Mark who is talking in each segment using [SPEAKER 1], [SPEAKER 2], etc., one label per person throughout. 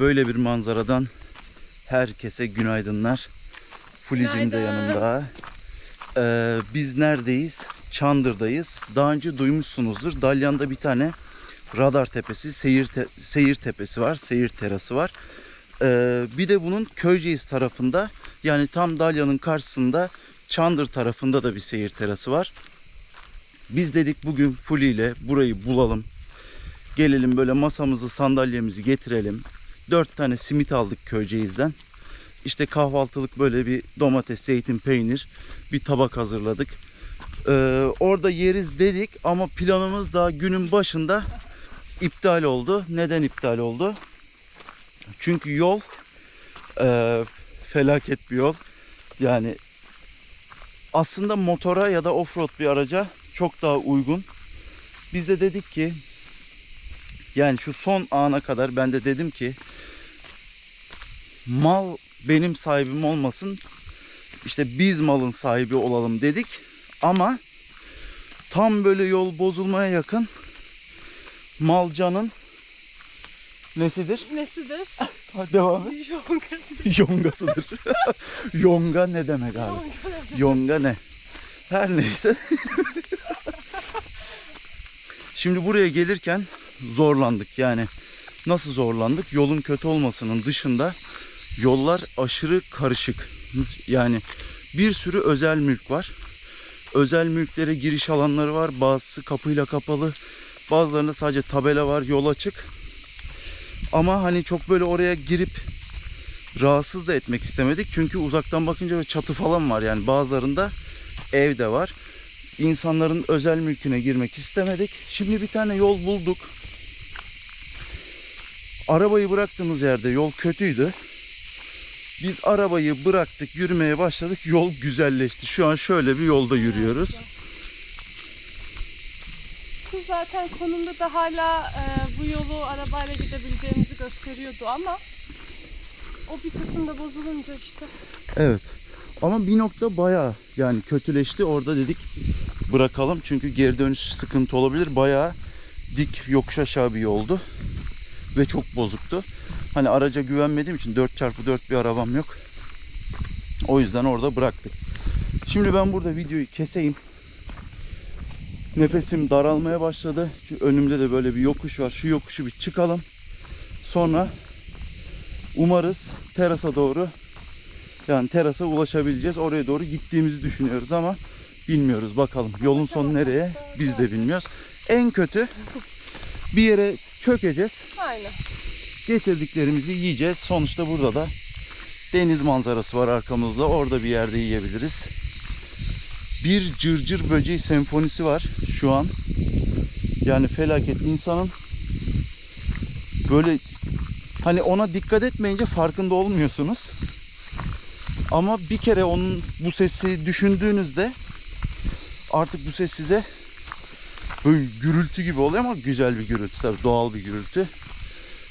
[SPEAKER 1] Böyle bir manzaradan herkese günaydınlar. Fulicim de yanımda. Ee, biz neredeyiz? Çandır'dayız. Daha önce duymuşsunuzdur. Dalyan'da bir tane radar tepesi, seyir, te- seyir tepesi var. Seyir terası var. Ee, bir de bunun Köyceğiz tarafında yani tam Dalyan'ın karşısında Çandır tarafında da bir seyir terası var. Biz dedik bugün Fuli ile burayı bulalım. Gelelim böyle masamızı sandalyemizi getirelim. Dört tane simit aldık Köyceğiz'den. İşte kahvaltılık böyle bir domates, zeytin, peynir bir tabak hazırladık. Ee, orada yeriz dedik ama planımız daha günün başında iptal oldu. Neden iptal oldu? Çünkü yol e, felaket bir yol. Yani aslında motora ya da offroad bir araca çok daha uygun. Biz de dedik ki yani şu son ana kadar ben de dedim ki mal benim sahibim olmasın. İşte biz malın sahibi olalım dedik. Ama tam böyle yol bozulmaya yakın malcanın nesidir?
[SPEAKER 2] Nesidir?
[SPEAKER 1] Devam et.
[SPEAKER 2] Yongası.
[SPEAKER 1] Yongasıdır. Yonga ne demek abi? Yonga ne? Her neyse. Şimdi buraya gelirken zorlandık yani. Nasıl zorlandık? Yolun kötü olmasının dışında yollar aşırı karışık. Yani bir sürü özel mülk var. Özel mülklere giriş alanları var. Bazısı kapıyla kapalı. Bazılarında sadece tabela var, yol açık. Ama hani çok böyle oraya girip rahatsız da etmek istemedik. Çünkü uzaktan bakınca çatı falan var yani bazılarında ev de var. İnsanların özel mülküne girmek istemedik. Şimdi bir tane yol bulduk. Arabayı bıraktığımız yerde yol kötüydü. Biz arabayı bıraktık, yürümeye başladık. Yol güzelleşti. Şu an şöyle bir yolda yürüyoruz.
[SPEAKER 2] Şu zaten konumda da hala e, bu yolu arabayla gidebileceğimizi gösteriyordu ama o bir kısımda bozulunca işte
[SPEAKER 1] Evet. Ama bir nokta bayağı yani kötüleşti. Orada dedik bırakalım çünkü geri dönüş sıkıntı olabilir. Bayağı dik yokuş aşağı bir yoldu. Ve çok bozuktu. Hani araca güvenmediğim için 4x4 bir arabam yok. O yüzden orada bıraktık. Şimdi ben burada videoyu keseyim. Nefesim daralmaya başladı. Şu önümde de böyle bir yokuş var. Şu yokuşu bir çıkalım. Sonra umarız terasa doğru yani terasa ulaşabileceğiz. Oraya doğru gittiğimizi düşünüyoruz ama bilmiyoruz bakalım. Yolun sonu nereye biz de bilmiyoruz. En kötü bir yere çökeceğiz.
[SPEAKER 2] aynen.
[SPEAKER 1] Getirdiklerimizi yiyeceğiz. Sonuçta burada da deniz manzarası var arkamızda. Orada bir yerde yiyebiliriz. Bir cırcır böceği senfonisi var şu an. Yani felaket insanın böyle hani ona dikkat etmeyince farkında olmuyorsunuz. Ama bir kere onun bu sesi düşündüğünüzde artık bu ses size böyle gürültü gibi oluyor ama güzel bir gürültü tabii doğal bir gürültü.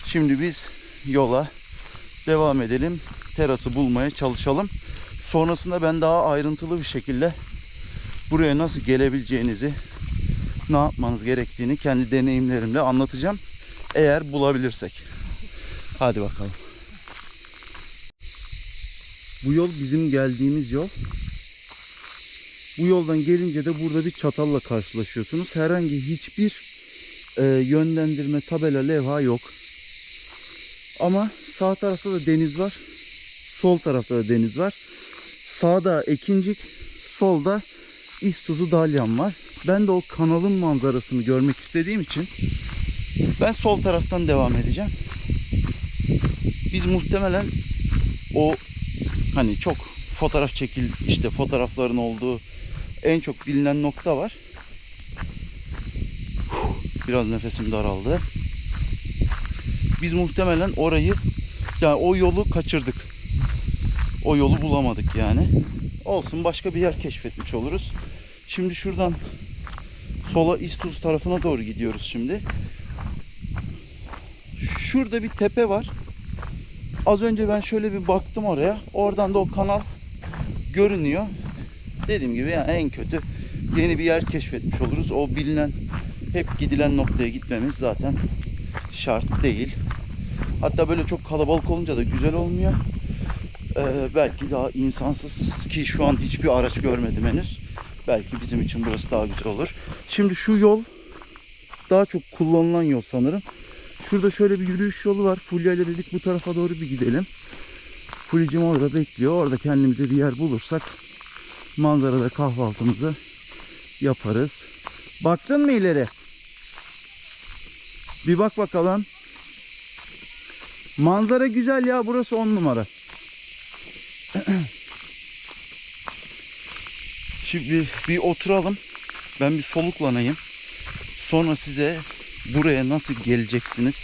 [SPEAKER 1] Şimdi biz yola devam edelim. Terası bulmaya çalışalım. Sonrasında ben daha ayrıntılı bir şekilde buraya nasıl gelebileceğinizi, ne yapmanız gerektiğini kendi deneyimlerimle anlatacağım. Eğer bulabilirsek. Hadi bakalım. Bu yol bizim geldiğimiz yol. Bu yoldan gelince de burada bir çatalla karşılaşıyorsunuz. Herhangi hiçbir e, yönlendirme tabela levha yok. Ama sağ tarafta da deniz var. Sol tarafta da deniz var. Sağda Ekincik, solda İstuzu Dalyan var. Ben de o kanalın manzarasını görmek istediğim için ben sol taraftan devam edeceğim. Biz muhtemelen o hani çok fotoğraf çekil işte fotoğrafların olduğu en çok bilinen nokta var. Biraz nefesim daraldı. Biz muhtemelen orayı yani o yolu kaçırdık. O yolu bulamadık yani. Olsun başka bir yer keşfetmiş oluruz. Şimdi şuradan sola İstuz tarafına doğru gidiyoruz şimdi. Şurada bir tepe var. Az önce ben şöyle bir baktım oraya. Oradan da o kanal görünüyor. Dediğim gibi yani en kötü yeni bir yer keşfetmiş oluruz. O bilinen hep gidilen noktaya gitmemiz zaten şart değil. Hatta böyle çok kalabalık olunca da güzel olmuyor. Ee, belki daha insansız ki şu an hiçbir araç görmedim henüz. Belki bizim için burası daha güzel olur. Şimdi şu yol daha çok kullanılan yol sanırım. Şurada şöyle bir yürüyüş yolu var. Fulya ile dedik bu tarafa doğru bir gidelim. Fulya'cığım orada bekliyor. Orada kendimize bir yer bulursak manzarada kahvaltımızı yaparız. Baktın mı ileri? Bir bak bakalım. Manzara güzel ya. Burası on numara. Şimdi bir oturalım. Ben bir soluklanayım. Sonra size buraya nasıl geleceksiniz?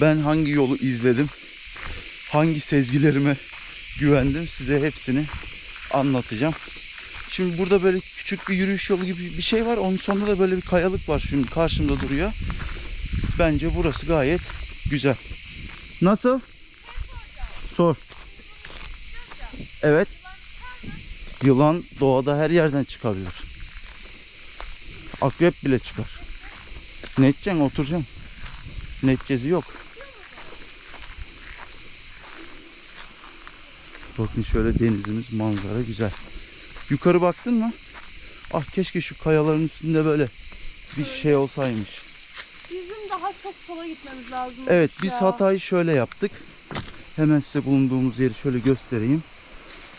[SPEAKER 1] Ben hangi yolu izledim? Hangi sezgilerime güvendim? Size hepsini anlatacağım. Şimdi burada böyle küçük bir yürüyüş yolu gibi bir şey var. Onun sonunda da böyle bir kayalık var. Şimdi karşımda duruyor. Bence burası gayet güzel. Nasıl? Sor. Evet. Yılan doğada her yerden çıkabilir. Akrep bile çıkar. Ne edeceksin? Oturacaksın. Neticesi yok. Bakın şöyle denizimiz manzara güzel. Yukarı baktın mı? Ah keşke şu kayaların üstünde böyle bir şey olsaymış.
[SPEAKER 2] Bizim daha çok sola gitmemiz lazım.
[SPEAKER 1] Evet biz
[SPEAKER 2] ya.
[SPEAKER 1] hatayı şöyle yaptık. Hemen size bulunduğumuz yeri şöyle göstereyim.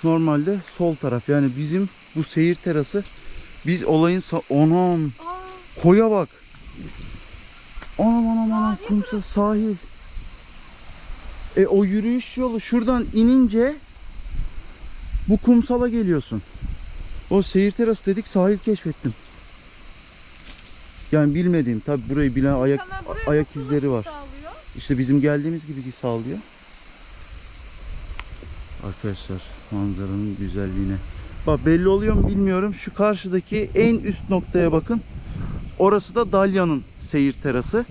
[SPEAKER 1] Normalde sol taraf yani bizim bu seyir terası biz olayın sa- onam koya bak. Anam anam anam kumsal sahil. E o yürüyüş yolu şuradan inince bu kumsala geliyorsun. O seyir terası dedik sahil keşfettim. Yani bilmediğim tabi burayı bilen ayak ayak izleri var.
[SPEAKER 2] Sağlıyor?
[SPEAKER 1] İşte bizim geldiğimiz gibi sağlıyor. Arkadaşlar manzaranın güzelliğine. Bak belli oluyor mu bilmiyorum. Şu karşıdaki en üst noktaya bakın. Orası da Dalya'nın seyir terası.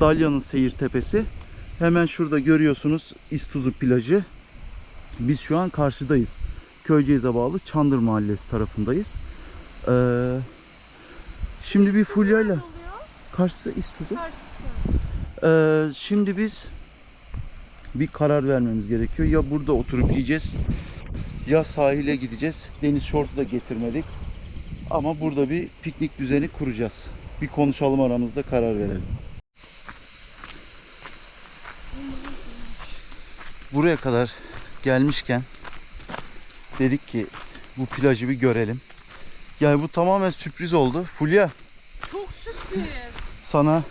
[SPEAKER 1] Dalya'nın seyir tepesi. Hemen şurada görüyorsunuz İstuzu plajı. Biz şu an karşıdayız. Köyceğiz'e bağlı Çandır Mahallesi tarafındayız. Ee, şimdi bir fulyayla karşısı İstuzu. Ee, şimdi biz bir karar vermemiz gerekiyor. Ya burada oturup yiyeceğiz ya sahile gideceğiz. Deniz şortu da getirmedik. Ama burada bir piknik düzeni kuracağız. Bir konuşalım aramızda karar verelim. Buraya kadar gelmişken dedik ki bu plajı bir görelim. Yani bu tamamen sürpriz oldu. Fulya
[SPEAKER 2] Çok sürpriz.
[SPEAKER 1] sana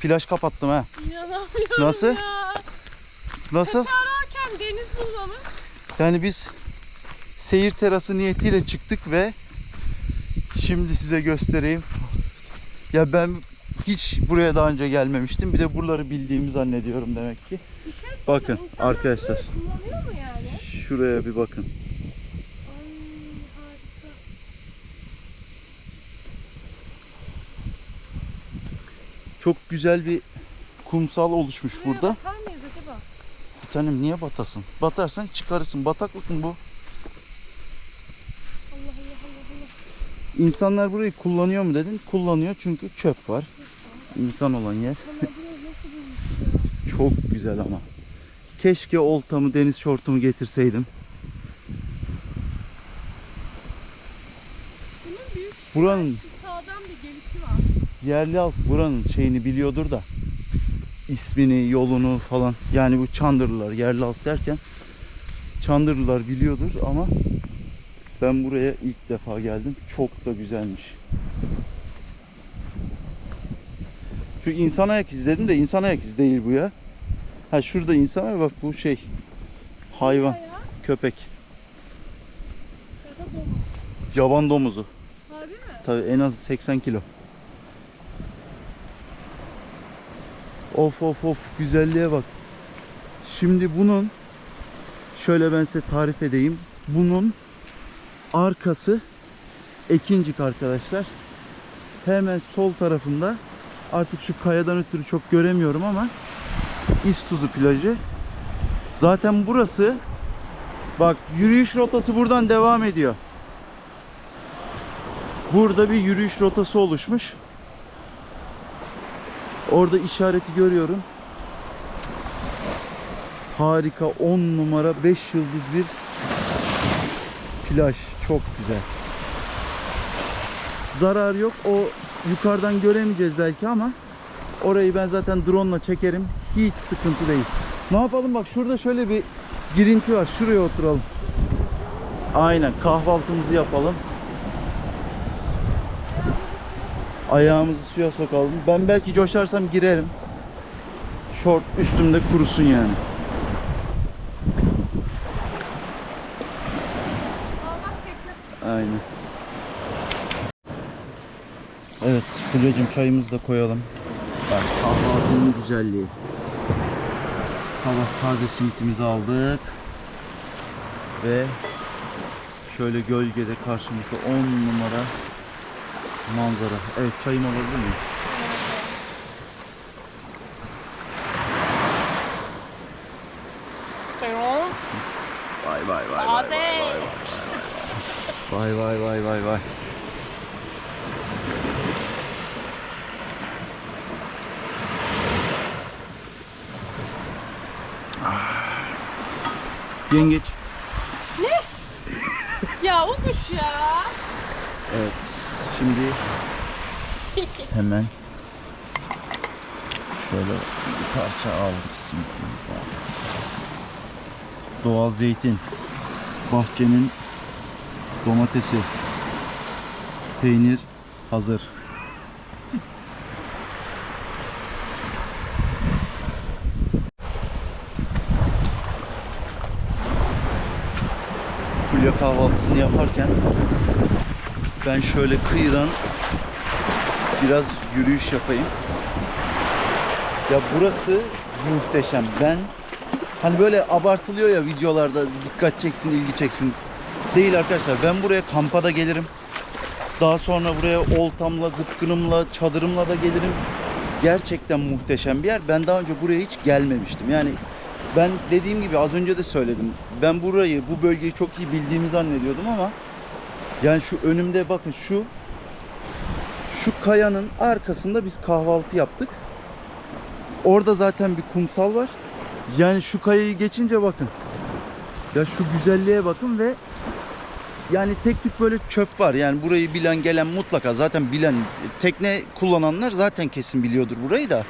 [SPEAKER 1] plaj kapattım ha.
[SPEAKER 2] İnanamıyorum
[SPEAKER 1] Nasıl?
[SPEAKER 2] ya.
[SPEAKER 1] Nasıl?
[SPEAKER 2] Ararken deniz bulmamız.
[SPEAKER 1] Yani biz seyir terası niyetiyle çıktık ve şimdi size göstereyim. Ya ben hiç buraya daha önce gelmemiştim. Bir de buraları bildiğimi zannediyorum demek ki.
[SPEAKER 2] Şey.
[SPEAKER 1] Bakın arkadaşlar.
[SPEAKER 2] burayı Kullanıyor mu yani?
[SPEAKER 1] Şuraya bir bakın.
[SPEAKER 2] Ay harika.
[SPEAKER 1] Çok güzel bir kumsal oluşmuş
[SPEAKER 2] Buraya
[SPEAKER 1] burada.
[SPEAKER 2] bakar mıyız acaba?
[SPEAKER 1] Bir tanem niye batasın? Batarsan çıkarırsın. Bataklık mı bu? İnsanlar burayı kullanıyor mu dedin? Kullanıyor çünkü çöp var. İnsan olan yer. Çok güzel ama. Keşke oltamı, deniz şortumu getirseydim. Buranın
[SPEAKER 2] sağdan bir gelişi var.
[SPEAKER 1] yerli halk buranın şeyini biliyordur da ismini, yolunu falan. Yani bu Çandırlılar, yerli halk derken Çandırlılar biliyordur ama ben buraya ilk defa geldim. Çok da güzelmiş. Şu insan ayak izi dedim de insan ayak izi değil bu ya. Ha şurada insan var bak bu şey hayvan, köpek, yaban domuzu.
[SPEAKER 2] Harbi mi?
[SPEAKER 1] Tabii en az 80 kilo. Of of of güzelliğe bak. Şimdi bunun şöyle ben size tarif edeyim. Bunun arkası Ekincik arkadaşlar. Hemen sol tarafında artık şu kayadan ötürü çok göremiyorum ama İstuzu plajı. Zaten burası bak yürüyüş rotası buradan devam ediyor. Burada bir yürüyüş rotası oluşmuş. Orada işareti görüyorum. Harika 10 numara 5 yıldız bir plaj. Çok güzel. Zarar yok. O yukarıdan göremeyeceğiz belki ama orayı ben zaten drone ile çekerim. Hiç sıkıntı değil. Ne yapalım bak şurada şöyle bir girinti var. Şuraya oturalım. Aynen kahvaltımızı yapalım. Ayağımızı suya sokalım. Ben belki coşarsam girerim. Şort üstümde kurusun yani. Aynen. Fulya'cığım çayımızı da koyalım. Bak kahvaltının güzelliği. Sabah taze simitimizi aldık. Ve şöyle gölgede karşımızda 10 numara manzara. Evet çayımı alabilir miyim? Vay vay vay vay vay vay vay vay vay vay vay. Ah. Yengeç.
[SPEAKER 2] Ya o kuş ya.
[SPEAKER 1] Evet. Şimdi hemen şöyle bir parça aldık simitimizden. Doğal zeytin. Bahçenin domatesi. Peynir hazır. Fulya kahvaltısını yaparken ben şöyle kıyıdan biraz yürüyüş yapayım. Ya burası muhteşem. Ben hani böyle abartılıyor ya videolarda dikkat çeksin, ilgi çeksin. Değil arkadaşlar. Ben buraya kampa da gelirim. Daha sonra buraya oltamla, zıpkınımla, çadırımla da gelirim. Gerçekten muhteşem bir yer. Ben daha önce buraya hiç gelmemiştim. Yani ben dediğim gibi az önce de söyledim. Ben burayı, bu bölgeyi çok iyi bildiğimi zannediyordum ama yani şu önümde bakın şu şu kayanın arkasında biz kahvaltı yaptık. Orada zaten bir kumsal var. Yani şu kayayı geçince bakın. Ya şu güzelliğe bakın ve yani tek tük böyle çöp var. Yani burayı bilen gelen mutlaka zaten bilen tekne kullananlar zaten kesin biliyordur burayı da.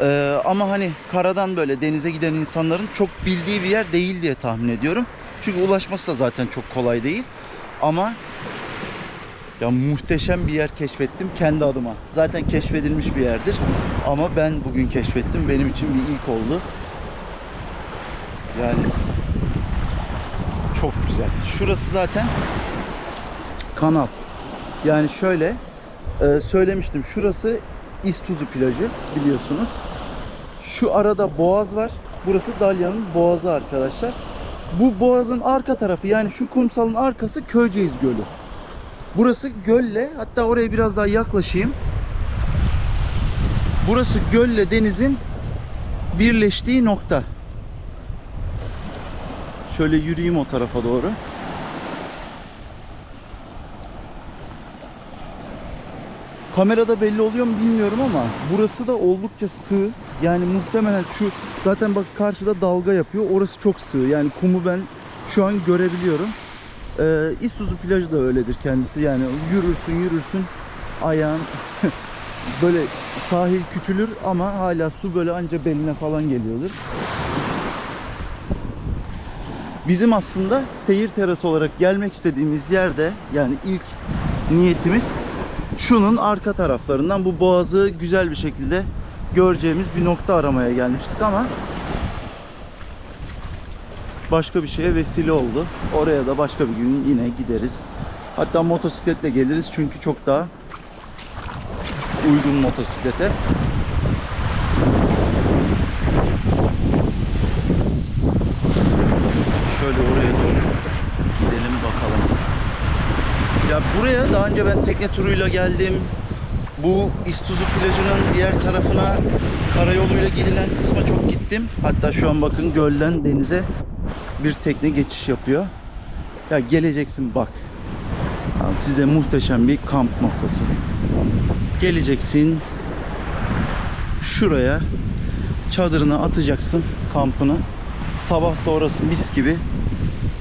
[SPEAKER 1] Ee, ama hani karadan böyle denize giden insanların çok bildiği bir yer değil diye tahmin ediyorum. Çünkü ulaşması da zaten çok kolay değil. Ama ya muhteşem bir yer keşfettim kendi adıma. Zaten keşfedilmiş bir yerdir. Ama ben bugün keşfettim. Benim için bir ilk oldu. Yani çok güzel. Şurası zaten kanal. Yani şöyle e, söylemiştim. Şurası İstuzu plajı biliyorsunuz. Şu arada boğaz var. Burası Dalya'nın boğazı arkadaşlar. Bu boğazın arka tarafı yani şu kumsalın arkası Köyceğiz Gölü. Burası gölle hatta oraya biraz daha yaklaşayım. Burası gölle denizin birleştiği nokta. Şöyle yürüyeyim o tarafa doğru. Kamerada belli oluyor mu bilmiyorum ama burası da oldukça sığ. Yani muhtemelen şu zaten bak karşıda dalga yapıyor. Orası çok sığ. Yani kumu ben şu an görebiliyorum. Ee, İstuzu plajı da öyledir kendisi. Yani yürürsün yürürsün ayağın böyle sahil küçülür ama hala su böyle anca beline falan geliyordur. Bizim aslında seyir terası olarak gelmek istediğimiz yerde yani ilk niyetimiz şunun arka taraflarından bu boğazı güzel bir şekilde göreceğimiz bir nokta aramaya gelmiştik ama başka bir şeye vesile oldu. Oraya da başka bir gün yine gideriz. Hatta motosikletle geliriz çünkü çok daha uygun motosiklete. Şöyle oraya doğru gidelim bakalım. Ya buraya daha önce ben tekne turuyla geldim. Bu İstuzu plajının diğer tarafına karayoluyla gidilen kısma çok gittim. Hatta şu an bakın gölden denize bir tekne geçiş yapıyor. Ya geleceksin bak. Size muhteşem bir kamp noktası. Geleceksin. Şuraya çadırını atacaksın. kampını. Sabah da orası mis gibi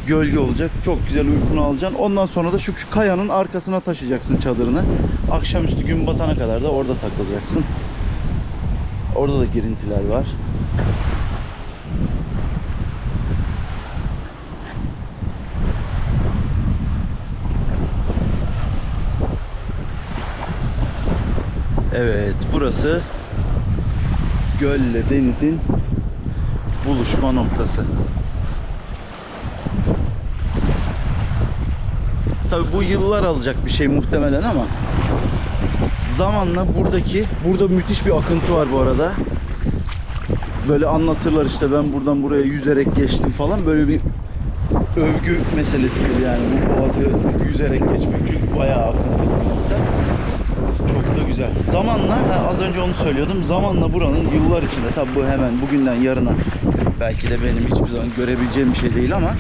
[SPEAKER 1] gölge olacak. Çok güzel uykunu alacaksın. Ondan sonra da şu, şu kayanın arkasına taşıyacaksın çadırını. Akşamüstü gün batana kadar da orada takılacaksın. Orada da girintiler var. Evet, burası gölle denizin buluşma noktası. Tabi bu yıllar alacak bir şey muhtemelen ama zamanla buradaki burada müthiş bir akıntı var bu arada. Böyle anlatırlar işte ben buradan buraya yüzerek geçtim falan böyle bir övgü meselesidir yani bu boğazı yüzerek geçmek çünkü bayağı akıntı bir. Çok da güzel. Zamanla az önce onu söylüyordum. Zamanla buranın yıllar içinde tabi bu hemen bugünden yarına belki de benim hiçbir zaman görebileceğim bir şey değil ama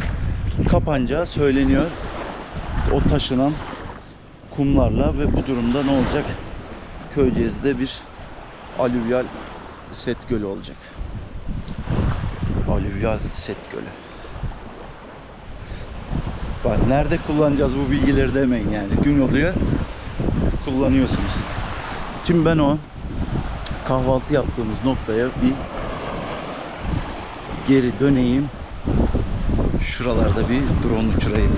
[SPEAKER 1] kapanacağı söyleniyor. O taşınan kumlarla ve bu durumda ne olacak? Köyceğiz'de bir alüvyal set gölü olacak. Alüvyal set gölü. Bak nerede kullanacağız bu bilgileri demeyin yani. Gün oluyor kullanıyorsunuz. Şimdi ben o kahvaltı yaptığımız noktaya bir geri döneyim. Şuralarda bir drone uçurayım.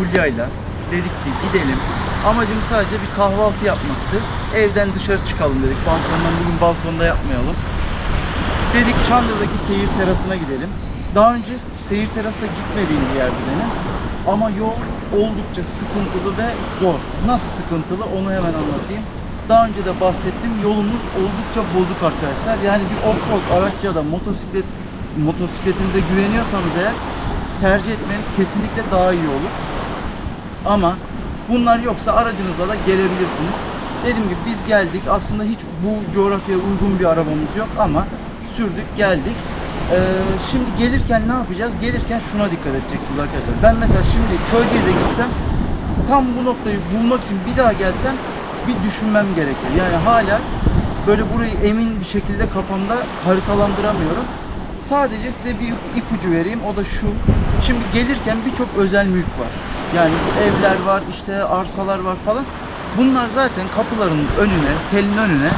[SPEAKER 1] Fulya'yla dedik ki gidelim. Amacım sadece bir kahvaltı yapmaktı. Evden dışarı çıkalım dedik. Balkondan bugün balkonda yapmayalım. Dedik Çandır'daki seyir terasına gidelim. Daha önce seyir terasına gitmediğim bir yerdi benim. Ama yol oldukça sıkıntılı ve zor. Nasıl sıkıntılı onu hemen anlatayım. Daha önce de bahsettim. Yolumuz oldukça bozuk arkadaşlar. Yani bir off-road araç ya da motosiklet motosikletinize güveniyorsanız eğer tercih etmeniz kesinlikle daha iyi olur. Ama bunlar yoksa aracınızla da gelebilirsiniz. Dediğim gibi biz geldik. Aslında hiç bu coğrafyaya uygun bir arabamız yok ama sürdük geldik. Ee, şimdi gelirken ne yapacağız? Gelirken şuna dikkat edeceksiniz arkadaşlar. Ben mesela şimdi Köyceğiz'e gitsem tam bu noktayı bulmak için bir daha gelsem bir düşünmem gerekir. Yani hala böyle burayı emin bir şekilde kafamda haritalandıramıyorum. Sadece size bir ipucu vereyim. O da şu. Şimdi gelirken birçok özel mülk var. Yani evler var, işte arsalar var falan. Bunlar zaten kapıların önüne, telin önüne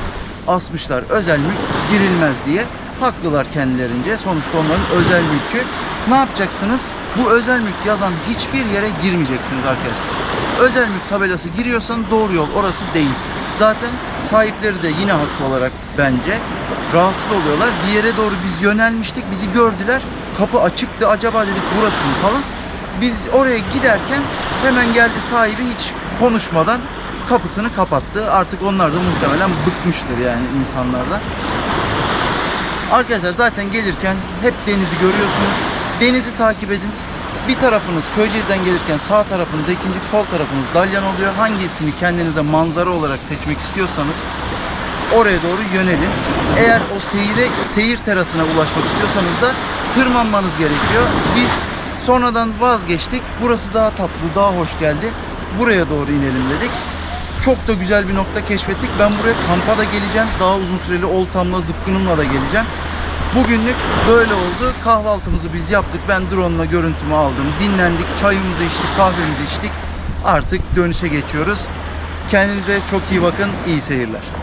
[SPEAKER 1] asmışlar. Özel mülk girilmez diye. Haklılar kendilerince. Sonuçta onların özel mülkü. Ne yapacaksınız? Bu özel mülk yazan hiçbir yere girmeyeceksiniz arkadaşlar. Özel mülk tabelası giriyorsan doğru yol orası değil. Zaten sahipleri de yine haklı olarak bence rahatsız oluyorlar. Bir yere doğru biz yönelmiştik. Bizi gördüler. Kapı açıktı. Acaba dedik burası mı falan. Biz oraya giderken hemen geldi sahibi hiç konuşmadan kapısını kapattı. Artık onlar da muhtemelen bıkmıştır yani insanlardan. Arkadaşlar zaten gelirken hep denizi görüyorsunuz. Denizi takip edin. Bir tarafınız Köyceğiz'den gelirken sağ tarafınız Ekincik, sol tarafınız Dalyan oluyor. Hangisini kendinize manzara olarak seçmek istiyorsanız oraya doğru yönelin. Eğer o seyire, seyir terasına ulaşmak istiyorsanız da tırmanmanız gerekiyor. Biz sonradan vazgeçtik. Burası daha tatlı, daha hoş geldi. Buraya doğru inelim dedik. Çok da güzel bir nokta keşfettik. Ben buraya kampa da geleceğim. Daha uzun süreli oltamla, zıpkınımla da geleceğim. Bugünlük böyle oldu. Kahvaltımızı biz yaptık. Ben drone'la görüntümü aldım. Dinlendik, çayımızı içtik, kahvemizi içtik. Artık dönüşe geçiyoruz. Kendinize çok iyi bakın. İyi seyirler.